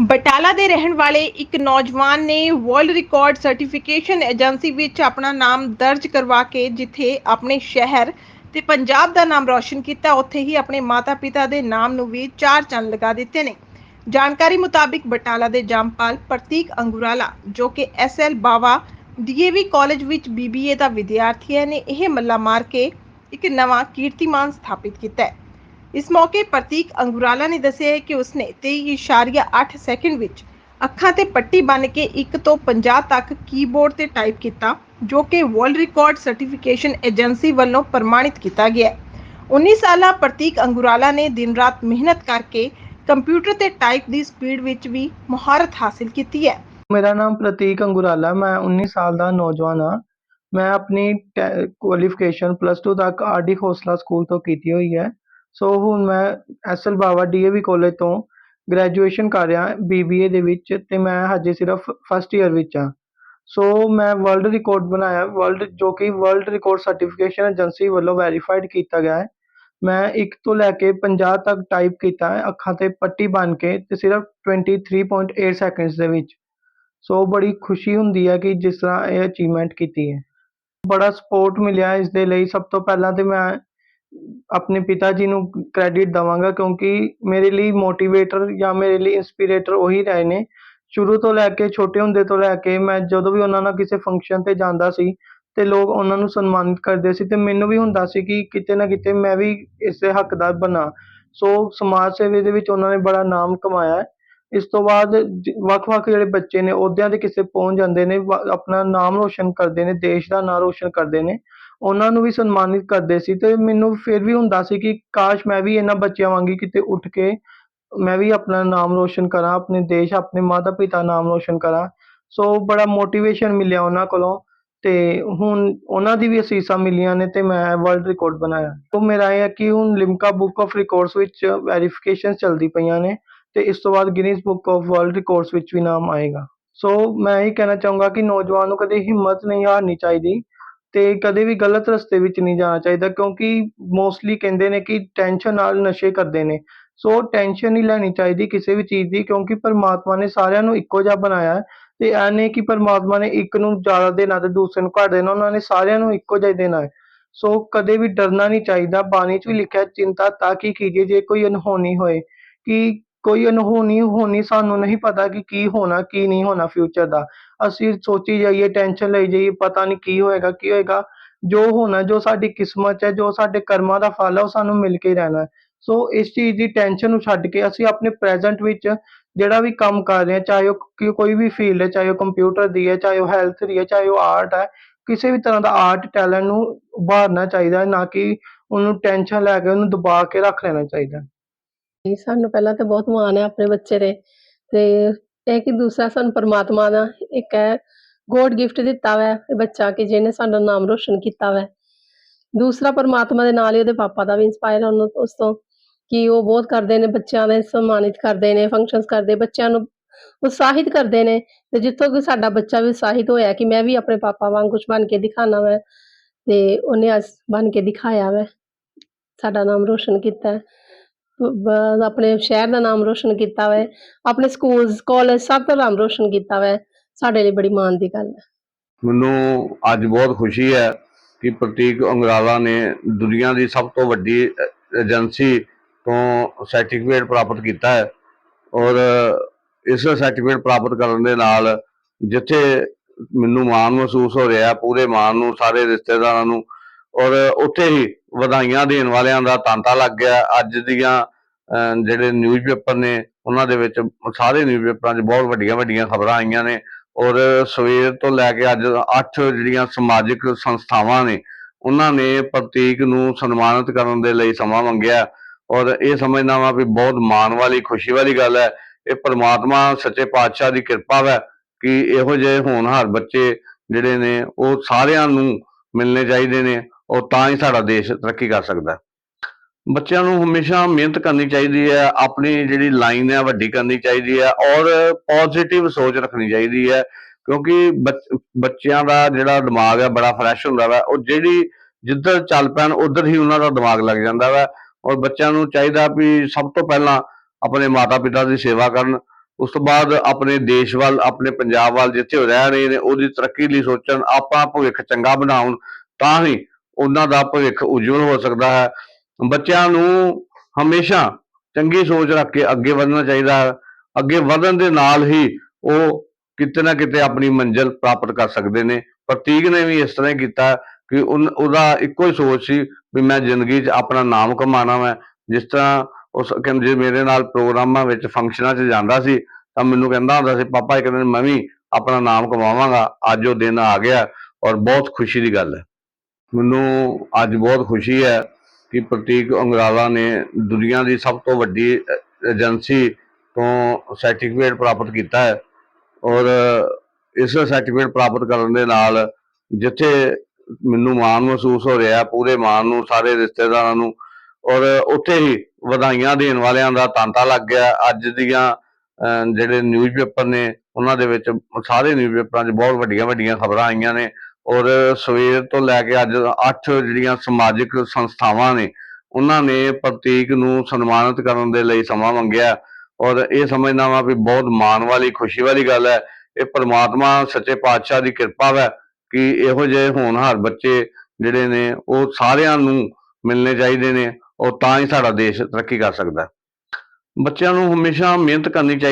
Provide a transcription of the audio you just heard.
ਬਟਾਲਾ ਦੇ ਰਹਿਣ ਵਾਲੇ ਇੱਕ ਨੌਜਵਾਨ ਨੇ ਵਰਲਡ ਰਿਕਾਰਡ ਸਰਟੀਫਿਕੇਸ਼ਨ ਏਜੰਸੀ ਵਿੱਚ ਆਪਣਾ ਨਾਮ ਦਰਜ ਕਰਵਾ ਕੇ ਜਿੱਥੇ ਆਪਣੇ ਸ਼ਹਿਰ ਤੇ ਪੰਜਾਬ ਦਾ ਨਾਮ ਰੌਸ਼ਨ ਕੀਤਾ, ਉੱਥੇ ਹੀ ਆਪਣੇ ਮਾਤਾ-ਪਿਤਾ ਦੇ ਨਾਮ ਨੂੰ ਵੀ ਚਾਰ ਚੰਨ ਲਗਾ ਦਿੱਤੇ ਨੇ। ਜਾਣਕਾਰੀ ਮੁਤਾਬਿਕ ਬਟਾਲਾ ਦੇ ਜੰਪਾਲ ਪ੍ਰਤੀਕ ਅੰਗੁਰਾਲਾ, ਜੋ ਕਿ ਐਸਐਲ ਬਾਵਾ ਡੀਏਵੀ ਕਾਲਜ ਵਿੱਚ ਬੀਬੀਏ ਦਾ ਵਿਦਿਆਰਥੀ ਹੈ, ਨੇ ਇਹ ਮੱਲਾ ਮਾਰ ਕੇ ਇੱਕ ਨਵਾਂ ਕੀਰਤੀਮਾਨ ਸਥਾਪਿਤ ਕੀਤਾ ਹੈ। ਇਸ ਮੌਕੇ ਪ੍ਰਤੀਕ ਅੰਗੁਰਾਲਾ ਨੇ ਦੱਸਿਆ ਕਿ ਉਸਨੇ 23.8 ਸੈਕਿੰਡ ਵਿੱਚ ਅੱਖਾਂ ਤੇ ਪੱਟੀ ਬੰਨ੍ਹ ਕੇ 1 ਤੋਂ 50 ਤੱਕ ਕੀਬੋਰਡ ਤੇ ਟਾਈਪ ਕੀਤਾ, ਜੋ ਕਿ ਵਰਲਡ ਰਿਕਾਰਡ ਸਰਟੀਫਿਕੇਸ਼ਨ ਏਜੰਸੀ ਵੱਲੋਂ ਪ੍ਰਮਾਣਿਤ ਕੀਤਾ ਗਿਆ 19 ਸਾਲਾ ਪ੍ਰਤੀਕ ਅੰਗੁਰਾਲਾ ਨੇ ਦਿਨ-ਰਾਤ ਮਿਹਨਤ ਕਰਕੇ ਕੰਪਿਊਟਰ ਤੇ ਟਾਈਪ ਦੀ ਸਪੀਡ ਵਿੱਚ ਵੀ ਮਹਾਰਤ ਹਾਸਲ ਕੀਤੀ ਹੈ। ਮੇਰਾ ਨਾਮ ਪ੍ਰਤੀਕ ਅੰਗੁਰਾਲਾ, ਮੈਂ 19 ਸਾਲ ਦਾ ਨੌਜਵਾਨ ਹਾਂ। ਮੈਂ ਆਪਣੀ ਕੁਆਲੀਫਿਕੇਸ਼ਨ ਪਲੱਸ 2 ਤੱਕ ਆਰਡੀ ਖੋਸਲਾ ਸਕੂਲ ਤੋਂ ਕੀਤੀ ਹੋਈ ਹੈ। ਸੋ ਹੁਣ ਮੈਂ ਐਸਐਲ ਬਾਵਾ ਡੀਏਵੀ ਕਾਲਜ ਤੋਂ ਗ੍ਰੈਜੂਏਸ਼ਨ ਕਰ ਰਿਹਾ ਬੀ ਬੀ ਏ ਦੇ ਵਿੱਚ ਅਤੇ ਮੈਂ ਹਜੇ ਸਿਰਫ ਫਸਟ ਈਅਰ ਵਿੱਚ ਹਾਂ। ਸੋ ਮੈਂ ਵਰਲਡ ਰਿਕਾਰਡ ਬਣਾਇਆ ਵਰਲਡ ਜੋ ਕਿ ਵਰਲਡ ਰਿਕਾਰਡ ਸਰਟੀਫਿਕੇਸ਼ਨ ਏਜੰਸੀ ਵੱਲੋਂ ਵੈਰੀਫਾਈਡ ਕੀਤਾ ਗਿਆ ਹੈ। ਮੈਂ ਇੱਕ ਤੋਂ ਲੈ ਕੇ 50 ਤੱਕ ਟਾਈਪ ਕੀਤਾ ਹੈ, ਅੱਖਾਂ ਤੇ ਪੱਟੀ ਬੰਨ੍ਹ ਕੇ ਅਤੇ ਸਿਰਫ 23.8 ਸੈਕਿੰਡਸ ਦੇ ਵਿੱਚ। ਸੋ ਬੜੀ ਖੁਸ਼ੀ ਹੁੰਦੀ ਹੈ ਕਿ ਜਿਸ ਤਰ੍ਹਾਂ ਇਹ ਅਚੀਵਮੈਂਟ ਕੀਤੀ ਹੈ। ਬੜਾ ਸਪੋਰਟ ਮਿਲਿਆ ਇਸ ਦੇ ਲਈ। ਸਭ ਤੋਂ ਪਹਿਲਾਂ ਤਾਂ ਮੈਂ ਆਪਣੇ ਪਿਤਾ ਜੀ ਨੂੰ ਕ੍ਰੈਡਿਟ ਦੇਵਾਂਗਾ ਕਿਉਂਕਿ ਮੇਰੇ ਲਈ ਮੋਟੀਵੇਟਰ ਜਾਂ ਮੇਰੇ ਲਈ ਇਨਸਪੀਰੇਟਰ ਉਹੀ ਰਹੇ ਨੇ। ਸ਼ੁਰੂ ਤੋਂ ਲੈ ਕੇ ਛੋਟੇ ਹੁੰਦੇ ਤੋਂ ਲੈ ਕੇ ਮੈਂ ਜਦੋਂ ਵੀ ਉਹਨਾਂ ਨਾਲ ਕਿਸੇ ਫੰਕਸ਼ਨ ਤੇ ਜਾਂਦਾ ਸੀ ਤੇ ਲੋਕ ਉਹਨਾਂ ਨੂੰ ਸਨਮਾਨਿਤ ਕਰਦੇ ਸੀ ਤੇ ਮੈਨੂੰ ਵੀ ਹੁੰਦਾ ਸੀ ਕਿ ਕਿਤੇ ਨਾ ਕਿਤੇ ਮੈਂ ਵੀ ਇਸ ਦੇ ਹੱਕਦਾਰ ਬਣਾ। ਸੋ ਸਮਾਜ ਸੇਵਾ ਦੇ ਵਿੱਚ ਉਹਨਾਂ ਨੇ ਬੜਾ ਨਾਮ ਕਮਾਇਆ ਇਸ ਤੋਂ ਬਾਅਦ ਵੱਖ-ਵੱਖ ਜਿਹੜੇ ਬੱਚੇ ਨੇ, ਅਹੁਦਿਆਂ ਦੇ ਕਿਸੇ ਪਹੁੰਚ ਜਾਂਦੇ ਨੇ, ਵ- ਆਪਣਾ ਨਾਮ ਰੋਸ਼ਨ ਕਰਦੇ ਨੇ, ਦੇਸ਼ ਦਾ ਨਾਂ ਰੋਸ਼ਨ ਕਰਦੇ ਨੇ। ਉਹਨਾਂ ਨੂੰ ਵੀ ਸਨਮਾਨਿਤ ਕਰਦੇ ਸੀ ਤੇ ਮੈਨੂੰ ਫਿਰ ਵੀ ਹੁੰਦਾ ਸੀ ਕਿ ਕਾਸ਼ ਮੈਂ ਵੀ ਇਹਨਾਂ ਬੱਚਿਆਂ ਵਾਂਗੀ ਕਿਤੇ ਉੱਠ ਕੇ ਮੈਂ ਵੀ ਆਪਣਾ ਨਾਮ ਰੋਸ਼ਨ ਕਰਾਂ, ਆਪਣੇ ਦੇਸ਼, ਆਪਣੇ ਮਾਤਾ ਪਿਤਾ ਨਾਮ ਰੋਸ਼ਨ ਕਰਾਂ। ਸੋ ਬੜਾ ਮੋਟੀਵੇਸ਼ਨ ਮਿਲਿਆ ਉਹਨਾਂ ਕੋਲੋਂ ਤੇ ਹੁਣ ਉਹਨਾਂ ਦੀ ਵੀ ਅਸੀਸਾਂ ਮਿਲੀਆਂ ਨੇ ਤੇ ਮੈਂ ਵਰਲਡ ਰਿਕਾਰਡ ਬਣਾਇਆ। ਉਹ ਮੇਰਾ ਇਹ ਹੈ ਕਿ ਹੁਣ ਲਿਮਕਾ ਬੁੱਕ ਆਫ ਰਿਕਾਰਡਸ ਵਿੱਚ ਵੈਰੀਫਿਕੇਸ਼ਨ ਚੱਲਦੀ ਪਈਆਂ ਨੇ ਤੇ ਇਸ ਤੋਂ ਬਾਅਦ Guinness book of world records ਵਿੱਚ ਵੀ ਨਾਮ ਆਏਗਾ। ਸੋ ਮੈਂ ਇਹ ਕਹਿਣਾ ਚਾਹੂੰਗਾ ਕਿ ਨੌਜਵਾਨ ਨੂੰ ਕਦੇ ਹਿੰਮਤ ਨਹੀਂ ਹਾਰਨੀ ਚਾਹੀਦੀ ਤੇ ਕਦੇ ਵੀ ਗਲਤ ਰਸਤੇ ਵਿੱਚ ਨਹੀਂ ਜਾਣਾ ਚਾਹੀਦਾ, ਕਿਉਂਕਿ ਮੋਸਟਲੀ ਕਹਿੰਦੇ ਨੇ ਕਿ ਟੈਨਸ਼ਨ ਨਾਲ ਨਸ਼ੇ ਕਰਦੇ ਨੇ। ਸੋ ਟੈਨਸ਼ਨ ਨਹੀਂ ਲੈਣੀ ਚਾਹੀਦੀ ਕਿਸੇ ਵੀ ਚੀਜ਼ ਦੀ, ਕਿਉਂਕਿ ਪਰਮਾਤਮਾ ਨੇ ਸਾਰਿਆਂ ਨੂੰ ਇੱਕੋ ਜਿਹਾ ਬਣਾਇਆ ਹੈ। ਤੇ ਇਹ ਨਹੀਂ ਕਿ ਪਰਮਾਤਮਾ ਨੇ ਇੱਕ ਨੂੰ ਜ਼ਿਆਦਾ ਦੇਣਾ ਤੇ ਦੂਸਰੇ ਨੂੰ ਘੱਟ ਦੇਣਾ, ਉਹਨਾਂ ਨੇ ਸਾਰਿਆਂ ਨੂੰ ਇੱਕੋ ਜਿਹਾ ਹੀ ਦੇਣਾ ਹੈ। ਸੋ ਕਦੇ ਵੀ ਡਰਨਾ ਨਹੀਂ ਚਾਹੀਦਾ, ਬਾਣੀ 'ਚ ਵੀ ਲਿਖਿਆ ਚਿੰਤਾ ਤਾਂ ਕੀ ਕੀਜੀਏ, ਜੇ ਕੋਈ ਅਨਹੋਣੀ ਹੋਏ ਕਿ ਕੋਈ ਅਨਹੋਣੀ ਹੋਣੀ ਸਾਨੂੰ ਨਹੀਂ ਪਤਾ ਕਿ ਕੀ ਹੋਣਾ, ਕੀ ਨਹੀਂ ਹੋਣਾ ਫਿਊਚਰ ਦਾ। ਅਸੀਂ ਸੋਚੀ ਜਾਈਏ ਟੈਨਸ਼ਨ ਲਈ ਜਾਈਏ, ਪਤਾ ਨਹੀਂ ਕੀ ਹੋਏਗਾ ਕੀ ਹੋਏਗਾ। ਜੋ ਹੋਣਾ, ਜੋ ਸਾਡੀ ਕਿਸਮਤ ਹੈ, ਜੋ ਸਾਡੇ ਕਰਮਾਂ ਦਾ ਫਲ ਹੈ, ਉਹ ਸਾਨੂੰ ਮਿਲ ਕੇ ਰਹਿਣਾ ਸੋ ਇਸ ਚੀਜ਼ ਦੀ ਟੈਨਸ਼ਨ ਨੂੰ ਛੱਡ ਕੇ ਅਸੀਂ ਆਪਣੇ ਪ੍ਰੈਜ਼ੈਂਟ ਵਿੱਚ ਜਿਹੜਾ ਵੀ ਕੰਮ ਕਰ ਰਹੇ ਹਾਂ, ਚਾਹੇ ਉਹ ਕੋਈ ਵੀ ਫੀਲਡ ਹੈ, ਚਾਹੇ ਉਹ ਕੰਪਿਊਟਰ ਦੀ ਹੈ, ਚਾਹੇ ਉਹ ਹੈਲਥ ਦੀ ਹੈ, ਚਾਹੇ ਉਹ ਆਰਟ ਹੈ, ਕਿਸੇ ਵੀ ਤਰ੍ਹਾਂ ਦਾ ਆਰਟ ਟੈਲੈਂਟ ਨੂੰ ਉਭਾਰਨਾ ਚਾਹੀਦਾ ਹੈ, ਨਾ ਕਿ ਉਹਨੂੰ ਟੈਨਸ਼ਨ ਲੈ ਕੇ ਉਹਨੂੰ ਦਬਾ ਕੇ ਰੱਖ ਲੈਣਾ ਚਾਹੀਦਾ ਜੀ ਸਾਨੂੰ ਪਹਿਲਾਂ ਤਾਂ ਬਹੁਤ ਮਾਣ ਹੈ ਆਪਣੇ ਬੱਚੇ ਦੇ। ਤੇ ਇਹ ਕਿ ਦੂਸਰਾ ਸਾਨੂੰ ਪਰਮਾਤਮਾ ਦਾ ਇੱਕ ਹੈ, ਗੋਡ ਗਿਫਟ ਦਿੱਤਾ ਹੋਇਆ ਹੈ ਬੱਚਾ ਕਿ ਜਿਹਨੇ ਸਾਡਾ ਨਾਮ ਰੋਸ਼ਨ ਕੀਤਾ ਹੋਇਆ ਹੈ। ਦੂਸਰਾ ਪਰਮਾਤਮਾ ਦੇ ਨਾਲ ਹੀ ਉਹਦੇ ਪਾਪਾ ਦਾ ਵੀ ਇੰਸਪਾਇਰ ਹਾਂ ਉਸ ਤੋਂ ਕਿ ਉਹ ਬਹੁਤ ਕਰਦੇ ਨੇ, ਬੱਚਿਆਂ ਦੇ ਸਨਮਾਨਿਤ ਕਰਦੇ ਨੇ ਫੰਕਸ਼ਨਸ ਕਰਦੇ, ਬੱਚਿਆਂ ਨੂੰ ਉਤਸ਼ਾਹਿਤ ਕਰਦੇ ਨੇ। ਤੇ ਜਿੱਥੋਂ ਕਿ ਸਾਡਾ ਬੱਚਾ ਵੀ ਉਤਸ਼ਾਹਿਤ ਹੋਇਆ ਕਿ ਮੈਂ ਵੀ ਆਪਣੇ ਪਾਪਾ ਵਾਂਗ ਕੁਝ ਬਣ ਕੇ ਦਿਖਾਣਾ ਵੈ। ਤੇ ਉਹਨੇ ਅੱਜ ਬਣ ਕੇ ਦਿਖਾਇਆ ਵੈ, ਸਾਡਾ ਨਾਮ ਰੋਸ਼ਨ ਕੀਤਾ। ਹੈ ਆਪਣੇ ਸ਼ਹਿਰ ਦਾ ਨਾਮ ਰੋਸ਼ਨ ਕੀਤਾ ਵੈ ਆਪਣੇ ਸਕੂਲਸ ਕਾਲਜ ਸਭ ਦਾ ਨਾਮ ਰੋਸ਼ਨ ਕੀਤਾ ਵੈ ਸਾਡੇ ਲਈ ਬੜੀ ਮਾਣ ਦੀ ਗੱਲ ਹੈ। ਮੈਨੂੰ ਅੱਜ ਬਹੁਤ ਖੁਸ਼ੀ ਹੈ ਕਿ ਪ੍ਰਤੀਕ ਅੰਗਰਾਲਾ ਨੇ ਦੁਨੀਆ ਦੀ ਸਭ ਤੋਂ ਵੱਡੀ ਏਜੰਸੀ ਤੋਂ ਸਰਟੀਫਿਕੇਟ ਪ੍ਰਾਪਤ ਕੀਤਾ ਹੈ ਔਰ ਇਸ ਸਰਟੀਫਿਕੇਟ ਪ੍ਰਾਪਤ ਕਰਨ ਦੇ ਨਾਲ ਜਿੱਥੇ ਮੈਨੂੰ ਮਾਣ ਮਹਿਸੂਸ ਹੋ ਰਿਹਾ ਪੂਰੇ ਮਾਣ ਨੂੰ, ਸਾਰੇ ਰਿਸ਼ਤੇਦਾਰਾਂ ਨੂੰ ਔਰ ਉੱਥੇ ਹੀ ਵਧਾਈਆਂ ਦੇਣ ਵਾਲਿਆਂ ਦਾ ਤਾਂਤਾ ਲੱਗ ਗਿਆ। ਅੱਜ ਦੀਆਂ ਅ, ਜਿਹੜੇ ਨਿਊਜ਼ਪੇਪਰ ਨੇ ਉਹਨਾਂ ਦੇ ਵਿੱਚ ਸਾਰੇ ਨਿਊਜ਼ਪੇਪਰਾਂ 'ਚ ਬਹੁਤ ਵੱਡੀਆਂ ਵੱਡੀਆਂ ਖਬਰਾਂ ਆਈਆਂ ਨੇ। ਔਰ ਸਵੇਰ ਤੋਂ ਲੈ ਕੇ ਅੱਜ 8 ਜਿਹੜੀਆਂ ਸਮਾਜਿਕ ਸੰਸਥਾਵਾਂ ਨੇ ਉਹਨਾਂ ਨੇ ਪ੍ਰਤੀਕ ਨੂੰ ਸਨਮਾਨਿਤ ਕਰਨ ਦੇ ਲਈ ਸਮਾਂ ਮੰਗਿਆ। ਔਰ ਇਹ ਸਮਝਦਾ ਵਾਂ ਵੀ ਬਹੁਤ ਮਾਣ ਵਾਲੀ ਖੁਸ਼ੀ ਵਾਲੀ ਗੱਲ ਹੈ। ਇਹ ਪ੍ਰਮਾਤਮਾ ਸੱਚੇ ਪਾਤਸ਼ਾਹ ਦੀ ਕਿਰਪਾ ਹੈ ਕਿ ਇਹੋ ਜਿਹੇ ਹੋਣਹਾਰ ਬੱਚੇ ਜਿਹੜੇ ਨੇ ਉਹ ਸਾਰਿਆਂ ਨੂੰ ਮਿਲਣੇ ਚਾਹੀਦੇ ਨੇ। ਔਰ ਤਾਂ ਹੀ ਸਾਡਾ ਦੇਸ਼ ਤਰੱਕੀ ਕਰ ਸਕਦਾ ਬੱਚਿਆਂ ਨੂੰ ਹਮੇਸ਼ਾ ਮਿਹਨਤ ਕਰਨੀ ਚਾਹੀਦੀ ਹੈ, ਆਪਣੀ ਜਿਹੜੀ ਲਾਈਨ ਹੈ ਵੱਡੀ ਕਰਨੀ ਚਾਹੀਦੀ ਹੈ ਔਰ ਪੋਜ਼ਿਟਿਵ ਸੋਚ ਰੱਖਣੀ ਚਾਹੀਦੀ ਹੈ ਕਿਉਂਕਿ ਬੱਚ- ਬੱਚਿਆਂ ਦਾ ਜਿਹੜਾ ਦਿਮਾਗ ਹੈ ਬੜਾ ਫਰੈਸ਼ ਹੁੰਦਾ ਵਾ, ਉਹ ਜਿਹੜੀ ਜਿੱਧਰ ਚੱਲ ਪੈਣ ਉਧਰ ਹੀ ਉਹਨਾਂ ਦਾ ਦਿਮਾਗ ਲੱਗ ਜਾਂਦਾ ਵਾ ਔਰ ਬੱਚਿਆਂ ਨੂੰ ਚਾਹੀਦਾ ਵੀ ਸਭ ਤੋਂ ਪਹਿਲਾਂ ਆਪਣੇ ਮਾਤਾ ਪਿਤਾ ਦੀ ਸੇਵਾ ਕਰਨ, ਉਸ ਤੋਂ ਬਾਅਦ ਆਪਣੇ ਦੇਸ਼ ਵੱਲ, ਆਪਣੇ ਪੰਜਾਬ ਵੱਲ ਜਿੱਥੇ ਉਹ ਰਹਿ ਰਹੇ ਨੇ, ਉਹਦੀ ਤਰੱਕੀ ਲਈ ਸੋਚਣ ਆਪਣਾ ਭਵਿੱਖ ਚੰਗਾ ਬਣਾਉਣ ਤਾਂ ਹੀ ਉਹਨਾਂ ਦਾ ਭਵਿੱਖ ਉਜਵਲ ਹੋ ਸਕਦਾ ਹੈ। ਬੱਚਿਆਂ ਨੂੰ ਹਮੇਸ਼ਾ ਚੰਗੀ ਸੋਚ ਰੱਖ ਕੇ ਅੱਗੇ ਵਧਣਾ ਚਾਹੀਦਾ ਹੈ। ਅੱਗੇ ਵਧਣ ਦੇ ਨਾਲ ਹੀ ਉਹ ਕਿਤੇ ਨਾ ਕਿਤੇ ਆਪਣੀ ਮੰਜ਼ਿਲ ਪ੍ਰਾਪਤ ਕਰ ਸਕਦੇ ਨੇ। ਪ੍ਰਤੀਕ ਨੇ ਵੀ ਇਸ ਤਰ੍ਹਾਂ ਹੀ ਕੀਤਾ ਕਿ ਉਨ- ਉਹਦਾ ਇੱਕੋ ਹੀ ਸੋਚ ਸੀ ਵੀ ਮੈਂ ਜ਼ਿੰਦਗੀ 'ਚ ਆਪਣਾ ਨਾਮ ਕਮਾਉਣਾ ਮੈਂ ਜਿਸ ਤਰ੍ਹਾਂ ਉਸ ਕਹਿੰਦੇ ਮੇਰੇ ਨਾਲ ਪ੍ਰੋਗਰਾਮਾਂ ਵਿੱਚ ਫੰਕਸ਼ਨਾਂ 'ਚ ਜਾਂਦਾ ਸੀ ਤਾਂ ਮੈਨੂੰ ਕਹਿੰਦਾ ਹੁੰਦਾ ਸੀ, ਪਾਪਾ ਇੱਕ ਦਿਨ ਮੈਂ ਵੀ ਆਪਣਾ ਨਾਮ ਕਮਾਵਾਂਗਾ। ਅੱਜ ਉਹ ਦਿਨ ਆ ਗਿਆ ਔਰ ਬਹੁਤ ਖੁਸ਼ੀ ਦੀ ਗੱਲ ਹੈ। ਮੈਨੂੰ ਅੱਜ ਬਹੁਤ ਖੁਸ਼ੀ ਹੈ ਕਿ ਪ੍ਰਤੀਕ ਅੰਗਰਾਲਾ ਨੇ ਦੁਨੀਆ ਦੀ ਸਭ ਤੋਂ ਵੱਡੀ ਏਜੰਸੀ ਤੋਂ ਸਰਟੀਫਿਕੇਟ ਪ੍ਰਾਪਤ ਕੀਤਾ ਹੈ ਔਰ ਇਸ ਸਰਟੀਫਿਕੇਟ ਪ੍ਰਾਪਤ ਕਰਨ ਦੇ ਨਾਲ ਜਿੱਥੇ ਮੈਨੂੰ ਮਾਣ ਮਹਿਸੂਸ ਹੋ ਰਿਹਾ ਪੂਰੇ ਮਾਣ ਨੂੰ ਸਾਰੇ ਰਿਸ਼ਤੇਦਾਰਾਂ ਨੂੰ ਔਰ ਉੱਥੇ ਹੀ ਵਧਾਈਆਂ ਦੇਣ ਵਾਲਿਆਂ ਦਾ ਤਾਂਤਾ ਲੱਗ ਗਿਆ। ਅੱਜ ਦੀਆਂ ਅਹ, ਜਿਹੜੇ ਨਿਊਜ਼ਪੇਪਰ ਨੇ ਉਹਨਾਂ ਦੇ ਵਿੱਚ ਸਾਰੇ ਨਿਊਜ਼ਪੇਪਰਾਂ 'ਚ ਬਹੁਤ ਵੱਡੀਆਂ ਵੱਡੀਆਂ ਖਬਰਾਂ ਆਈਆਂ ਨੇ। ਔਰ ਸਵੇਰ ਤੋਂ ਲੈ ਕੇ ਅੱਜ ਅੱਠ ਜਿਹੜੀਆਂ ਸਮਾਜਿਕ ਸੰਸਥਾਵਾਂ ਨੇ, ਉਹਨਾਂ ਨੇ ਪ੍ਰਤੀਕ ਨੂੰ ਸਨਮਾਨਿਤ ਕਰਨ ਦੇ ਲਈ ਸਮਾਂ ਮੰਗਿਆ। ਔਰ ਇਹ ਸਮਝਦਾ ਵਾਂ ਵੀ ਬਹੁਤ ਮਾਣ ਵਾਲੀ, ਖੁਸ਼ੀ ਵਾਲੀ ਗੱਲ ਹੈ। ਇਹ ਪ੍ਰਮਾਤਮਾ ਸੱਚੇ ਪਾਤਸ਼ਾਹ ਦੀ ਕਿਰਪਾ ਹੈ ਕਿ ਇਹੋ ਜਿਹੇ ਹੋਣਹਾਰ ਬੱਚੇ ਜਿਹੜੇ ਨੇ, ਉਹ ਸਾਰਿਆਂ ਨੂੰ ਮਿਲਣੇ ਚਾਹੀਦੇ ਨੇ। ਔਰ ਤਾਂ ਹੀ ਸਾਡਾ ਦੇਸ਼ ਤਰੱਕੀ ਕਰ ਸਕਦਾ। ਬੱਚਿਆਂ ਨੂੰ ਹਮੇਸ਼ਾ ਮਿਹਨਤ ਕਰਨੀ ਚਾਹੀਦੀ